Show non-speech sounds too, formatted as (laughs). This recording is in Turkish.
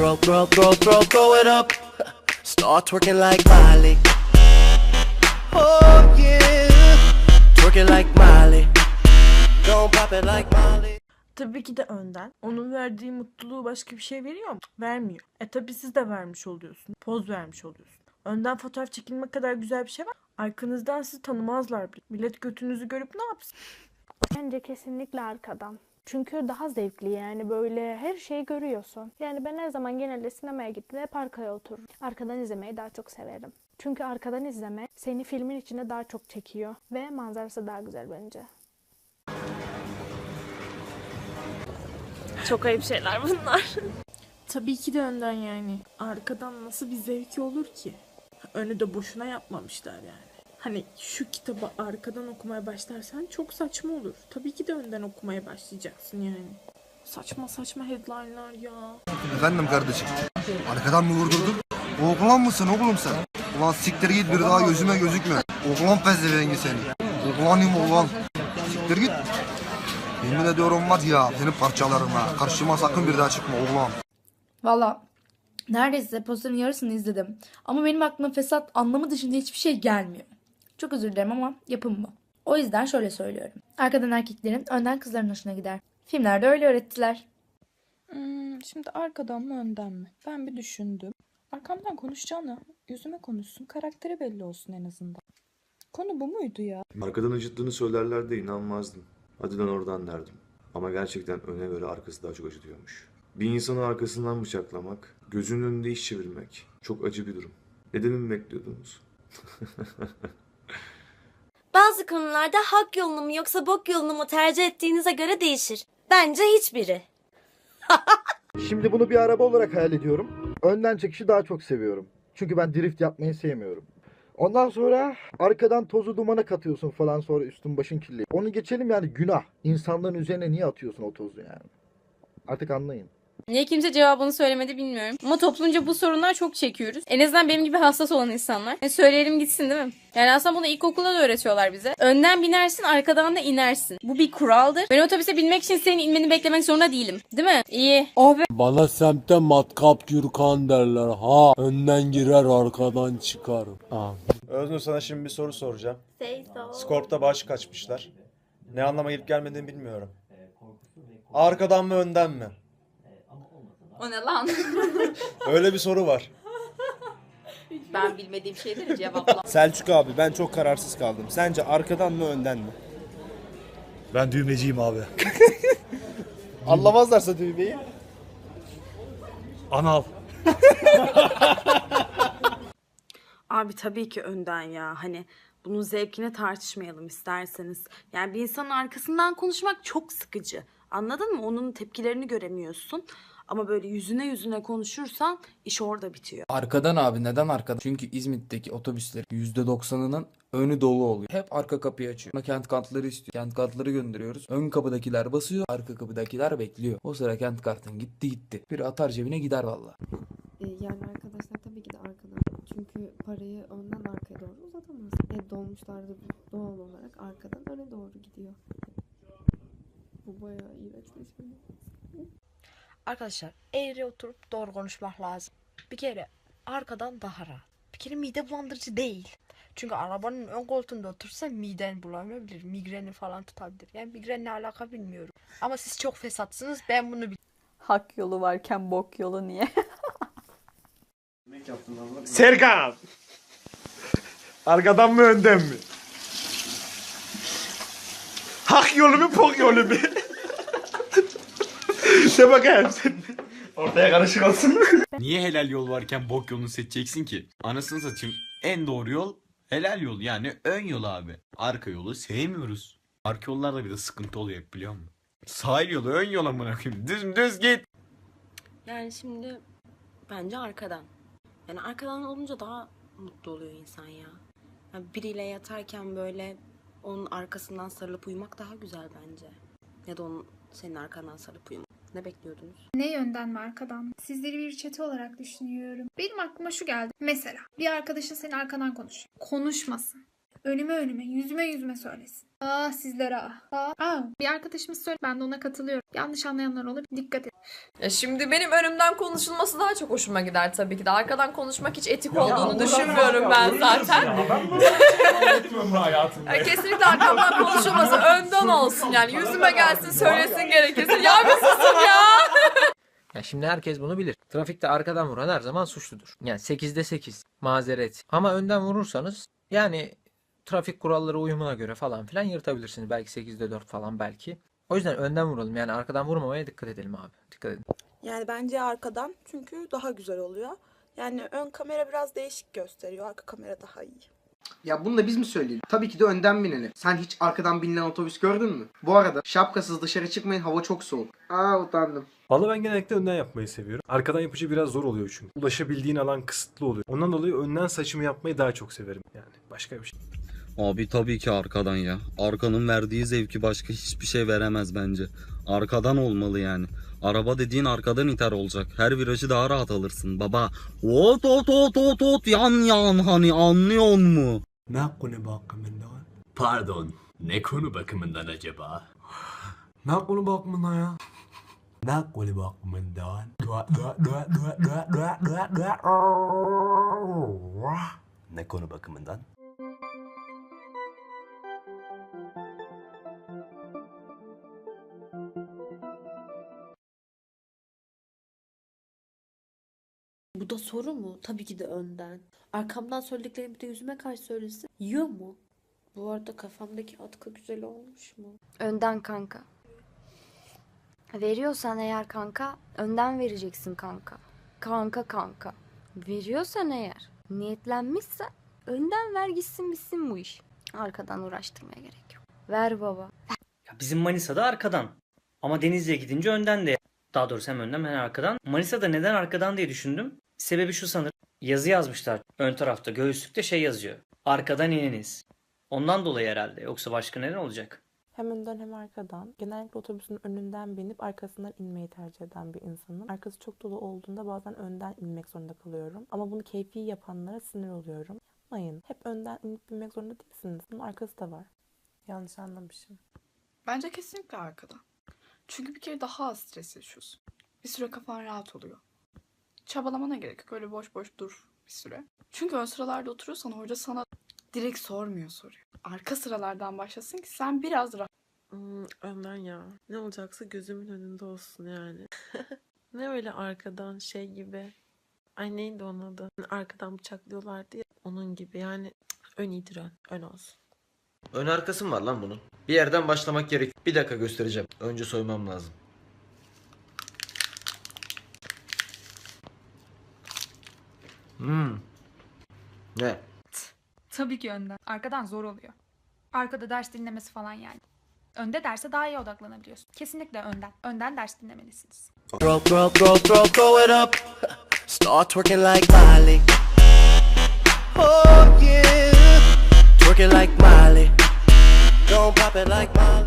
Throw, throw, throw, throw, throw it up. Start twerking like Miley. Oh yeah. Twerking like Miley. Don't pop it like Miley. Tabii ki de önden. Onun verdiği mutluluğu başka bir şey veriyor mu? Vermiyor. E tabii siz de vermiş oluyorsun. Poz vermiş oluyorsun. Önden fotoğraf çekilmek kadar güzel bir şey var. Arkanızdan sizi tanımazlar bile. Millet götünüzü görüp ne yapsın? Bence kesinlikle arkadan. Çünkü daha zevkli yani böyle her şeyi görüyorsun. Yani ben her zaman genelde sinemaya gittiğimde hep arkaya otururum. Arkadan izlemeyi daha çok severim. Çünkü arkadan izleme seni filmin içine daha çok çekiyor ve manzarası daha güzel bence. Çok ayıp şeyler bunlar. Tabii ki de önden yani. Arkadan nasıl bir zevki olur ki? Önü de boşuna yapmamışlar yani. Hani şu kitabı arkadan okumaya başlarsan çok saçma olur. Tabii ki de önden okumaya başlayacaksın yani. Saçma saçma headline'lar ya. Efendim kardeşim. Arkadan mı vurdurdun? Oğlan mısın oğlum sen? Ulan siktir git bir daha gözüme gözükme. Oğlan pezevengi seni. Oğlanım oğlan. Siktir git. Yemin ediyorum var ya seni parçalarım ha. Karşıma sakın bir daha çıkma oğlan. Valla neredeyse posterin yarısını izledim. Ama benim aklıma fesat anlamı dışında hiçbir şey gelmiyor. Çok özür dilerim ama yapım bu. O yüzden şöyle söylüyorum. Arkadan erkeklerin önden kızların hoşuna gider. Filmlerde öyle öğrettiler. Hmm, şimdi arkadan mı önden mi? Ben bir düşündüm. Arkamdan konuşacağına yüzüme konuşsun. Karakteri belli olsun en azından. Konu bu muydu ya? Arkadan acıttığını söylerler de inanmazdım. Hadi lan oradan derdim. Ama gerçekten öne göre arkası daha çok acıtıyormuş. Bir insanı arkasından bıçaklamak, gözünün önünde iş çevirmek çok acı bir durum. Nedenini bekliyordunuz? (laughs) Konularda hak yolunu mu yoksa bok yolunu mu tercih ettiğinize göre değişir. Bence hiçbiri. (laughs) Şimdi bunu bir araba olarak hayal ediyorum. Önden çekişi daha çok seviyorum. Çünkü ben drift yapmayı sevmiyorum. Ondan sonra arkadan tozu dumana katıyorsun falan sonra üstün başın kirli. Onu geçelim yani günah. İnsanların üzerine niye atıyorsun o tozu yani? Artık anlayın. Niye kimse cevabını söylemedi bilmiyorum. Ama toplumca bu sorunlar çok çekiyoruz. En azından benim gibi hassas olan insanlar. E söyleyelim gitsin değil mi? Yani aslında bunu ilkokulda da öğretiyorlar bize. Önden binersin arkadan da inersin. Bu bir kuraldır. Ben otobüse binmek için senin inmeni beklemek zorunda değilim. Değil mi? İyi. Oh be. Bana semtte matkap Gürkan derler. Ha önden girer arkadan çıkar. Aa. Öznur sana şimdi bir soru soracağım. Say so. Skorp'ta bağış kaçmışlar. Ne anlama gelip gelmediğini bilmiyorum. Arkadan mı önden mi? O ne lan? (laughs) Öyle bir soru var. ben bilmediğim şeyleri cevapla. Selçuk abi ben çok kararsız kaldım. Sence arkadan mı önden mi? Ben düğmeciyim abi. (laughs) Anlamazlarsa düğmeyi. Anal. (laughs) Abi tabii ki önden ya. Hani bunun zevkine tartışmayalım isterseniz. Yani bir insanın arkasından konuşmak çok sıkıcı. Anladın mı? Onun tepkilerini göremiyorsun. Ama böyle yüzüne yüzüne konuşursan iş orada bitiyor. Arkadan abi neden arkadan? Çünkü İzmit'teki otobüslerin %90'ının önü dolu oluyor. Hep arka kapıyı açıyor. Kent kartları istiyor. Kent kartları gönderiyoruz. Ön kapıdakiler basıyor. Arka kapıdakiler bekliyor. O sıra kent kartın gitti gitti. Bir atar cebine gider valla. Yani arkadaşlar tabii ki de arkadan. Çünkü parayı önden arkaya doğru uzatamaz. E, dolmuşlarda doğal olarak arkadan öne doğru gidiyor. Bu bayağı iğrençleşme. Arkadaşlar eğri oturup doğru konuşmak lazım. Bir kere arkadan daha rahat. Bir kere mide bulandırıcı değil. Çünkü arabanın ön koltuğunda otursa miden bulanabilir. Migreni falan tutabilir. Yani migrenle alaka bilmiyorum. Ama siz çok fesatsınız. Ben bunu Hak yolu varken bok yolu niye? (laughs) Serkan! Arkadan mı önden mi? Hak yolu mu pok yolu mu? (laughs) De bakayım sen. Ortaya karışık olsun. (laughs) Niye helal yol varken bok yolunu seçeceksin ki? Anasını satayım. En doğru yol helal yol. Yani ön yol abi. Arka yolu sevmiyoruz. Arka yollarda bir de sıkıntı oluyor hep biliyor musun? Sahil yolu ön yola mı koyayım? Düz düz git. Yani şimdi bence arkadan. Yani arkadan olunca daha mutlu oluyor insan ya. Yani biriyle yatarken böyle onun arkasından sarılıp uyumak daha güzel bence. Ya da onun senin arkandan sarılıp uyumak. Ne bekliyordunuz? Ne yönden mi arkadan? Sizleri bir çete olarak düşünüyorum. Benim aklıma şu geldi. Mesela bir arkadaşın senin arkadan konuşuyor. Konuşmasın. Önüme önüme, yüzüme yüzüme söylesin. Ah sizlere ah. ah. Aa, bir arkadaşımız söyle. Ben de ona katılıyorum. Yanlış anlayanlar olur. Dikkat et. Ya şimdi benim önümden konuşulması daha çok hoşuma gider tabii ki de. Arkadan konuşmak hiç etik olduğunu düşünmüyorum ben zaten. Ya (laughs) kesinlikle arkamdan konuşulması önden olsun yani. Yüzüme gelsin söylesin gerekirse. Ya bir susun ya. (laughs) Ya şimdi herkes bunu bilir. Trafikte arkadan vuran her zaman suçludur. Yani 8'de 8 mazeret. Ama önden vurursanız yani trafik kuralları uyumuna göre falan filan yırtabilirsiniz. Belki 8'de 4 falan belki. O yüzden önden vuralım. Yani arkadan vurmamaya dikkat edelim abi. Dikkat edin. Yani bence arkadan çünkü daha güzel oluyor. Yani ön kamera biraz değişik gösteriyor. Arka kamera daha iyi. Ya bunu da biz mi söyleyelim? Tabii ki de önden bineni. Sen hiç arkadan binilen otobüs gördün mü? Bu arada şapkasız dışarı çıkmayın hava çok soğuk. Aa utandım. Valla ben genellikle önden yapmayı seviyorum. Arkadan yapıcı biraz zor oluyor çünkü. Ulaşabildiğin alan kısıtlı oluyor. Ondan dolayı önden saçımı yapmayı daha çok severim yani. Başka bir şey. Abi tabii ki arkadan ya. Arkanın verdiği zevki başka hiçbir şey veremez bence. Arkadan olmalı yani. Araba dediğin arkadan iter olacak. Her virajı daha rahat alırsın baba. Ot ot ot ot ot yan yan hani anlıyor mu? Ne konu bakımından? Pardon, ne konu bakımından acaba? Ne konu bakımından ya? Ne konu bakımından? Ne konu bakımından? Soru mu? Tabii ki de önden. Arkamdan söylediklerimi bir de yüzüme karşı söylesin. Yiyor mu? Bu arada kafamdaki atkı güzel olmuş mu? Önden kanka. Veriyorsan eğer kanka, önden vereceksin kanka. Kanka kanka. Veriyorsan eğer, niyetlenmişsen önden ver gitsin bitsin bu iş. Arkadan uğraştırmaya gerek yok. Ver baba. Bizim Manisa'da arkadan. Ama Denizli'ye gidince önden de. Daha doğrusu hem önden hem arkadan. Manisa'da neden arkadan diye düşündüm. Sebebi şu sanırım. Yazı yazmışlar. Ön tarafta göğüslükte şey yazıyor. Arkadan ininiz. Ondan dolayı herhalde. Yoksa başka neden olacak? Hem önden hem arkadan. Genellikle otobüsün önünden binip arkasından inmeyi tercih eden bir insanım. Arkası çok dolu olduğunda bazen önden inmek zorunda kalıyorum. Ama bunu keyfi yapanlara sinir oluyorum. Yapmayın. Hep önden inip binmek zorunda değilsiniz. Bunun arkası da var. Yanlış anlamışım. Bence kesinlikle arkadan. Çünkü bir kere daha az stres yaşıyorsun. Bir süre kafan rahat oluyor. Çabalamana gerek yok. Öyle boş boş dur bir süre. Çünkü ön sıralarda oturuyorsan hoca sana direkt sormuyor soruyor. Arka sıralardan başlasın ki sen biraz rahat. Hmm, önden ya. Ne olacaksa gözümün önünde olsun yani. (laughs) ne öyle arkadan şey gibi. Ay neydi onun adı? Arkadan bıçaklıyorlardı ya. Onun gibi yani ön iyidir ön. Ön olsun. Ön arkası mı var lan bunun? Bir yerden başlamak gerek. Bir dakika göstereceğim. Önce soymam lazım. Hmm. Ne? Tabii ki önden. Arkadan zor oluyor. Arkada ders dinlemesi falan yani. Önde derse daha iyi odaklanabiliyorsun. Kesinlikle önden. Önden ders dinlemelisiniz. Start twerking like Miley. Oh yeah. Twerking like Miley. Don't pop it like Miley.